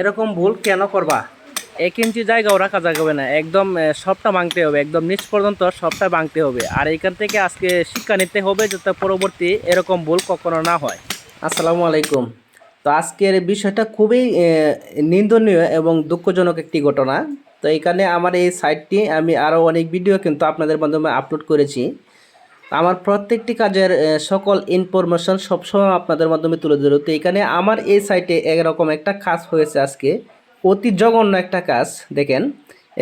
এরকম ভুল কেন করবা? এক ইঞ্চি জায়গাও রাখা যাবে না। একদম সবটা ভাঙতে হবে। একদম নিচ পর্যন্ত সবটা ভাঙতে হবে। আর এখান থেকে আজকে শিক্ষা নিতে হবে যাতে পরবর্তী এরকম ভুল কখনো না হয়। আসসালামু আলাইকুম। তো আজকের বিষয়টা খুবই নিন্দনীয় এবং দুঃখজনক একটি ঘটনা। তো এখানে আমার এই সাইটটি আমি আরও অনেক ভিডিও কিন্তু আপনাদের মাধ্যমে আপলোড করেছি। আমার প্রত্যেকটি কাজের সকল ইনফরমেশন সবসময় আপনাদের মাধ্যমে তুলে ধরো তো এখানে আমার এই সাইটে এরকম একটা কাজ হয়েছে আজকে। অতি জঘন্য একটা কাজ, দেখেন।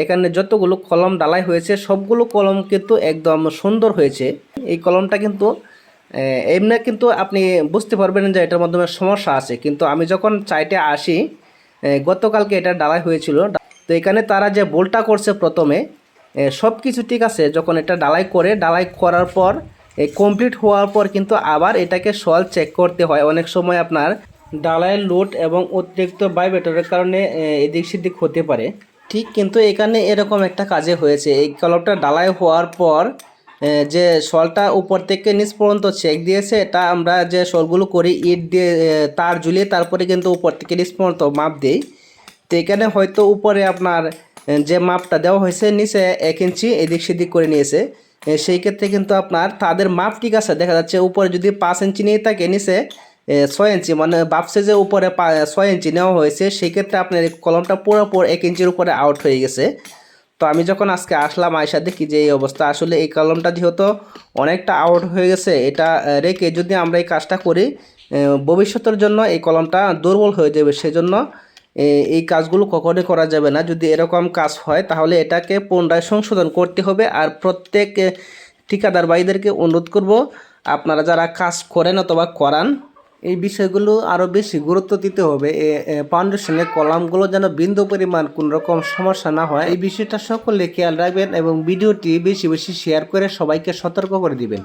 এখানে যতগুলো কলম ডালাই হয়েছে, সবগুলো কলম কিন্তু একদম সুন্দর হয়েছে। এই কলমটা কিন্তু এমনি কিন্তু আপনি বুঝতে পারবেন যে এটার মাধ্যমে সমস্যা আছে। কিন্তু আমি যখন চাইটে আসি গতকালকে এটা ডালাই হয়েছিল। তো এখানে তারা যে বোলটা করছে প্রথমে সব কিছু ঠিক আছে, যখন এটা ডালাই করে, ডালাই করার পর কমপ্লিট হওয়ার পর কিন্তু আবার এটাকে সল চেক করতে হয়। অনেক সময় আপনার ডালাইয়ের লোড এবং অতিরিক্ত ভাইব্রেটরের কারণে এদিক সেদিক হতে পারে। ঠিক কিন্তু এখানে এরকম একটা কাজে হয়েছে। এই কলমটা ডালাই হওয়ার পর যে শলটা উপর থেকে নিচ পর্যন্ত চেক দিয়েছে, এটা আমরা যে শলগুলো করি, ইট দিয়ে তার ঝুলিয়ে তারপরে কিন্তু উপর থেকে নিচ পর্যন্ত মাপ দিই। তো এখানে হয়তো উপরে আপনার যে মাপটা দেওয়া হয়েছে, নিচে এক ইঞ্চি এদিক সেদিক করে নিয়েছে। সেই ক্ষেত্রে কিন্তু আপনার তাদের মাপ ঠিক আছে, দেখা যাচ্ছে উপরে যদি পাঁচ ইঞ্চি নিয়ে থাকে, নিচে ছয় ইঞ্চি মানে ভাবছে যে উপরে ছয় ইঞ্চি নেওয়া হয়েছে, সেই ক্ষেত্রে আপনার কলমটা পুরোপুর এক ইঞ্চির উপরে আউট হয়ে গেছে। তো আমি যখন আজকে আসলাম আয়সা দেখি যে এই অবস্থা, আসলে এই কলমটা যেহেতু অনেকটা আউট হয়ে গেছে, এটা রেখে যদি আমরা এই কাজটা করি ভবিষ্যতের জন্য এই কলমটা দুর্বল হয়ে যাবে, সেজন্য এই কাজগুলো কখনোই করা যাবে না। যদি এরকম কাজ হয়, তাহলে এটাকে পুনরায় সংশোধন করতে হবে। আর প্রত্যেক ঠিকাদার ভাইদেরকে অনুরোধ করব, আপনারা যারা কাজ করেন অথবা করান, এই বিষয়গুলো আরও বেশি গুরুত্ব দিতে হবে। ফাউন্ডেশনের কলামগুলো যেন বিন্দু পরিমাণ কোনো রকম সমস্যা না হয়। এই বিষয়টা সকলে খেয়াল রাখবেন এবং ভিডিওটি বেশি বেশি শেয়ার করে সবাইকে সতর্ক করে দিবেন।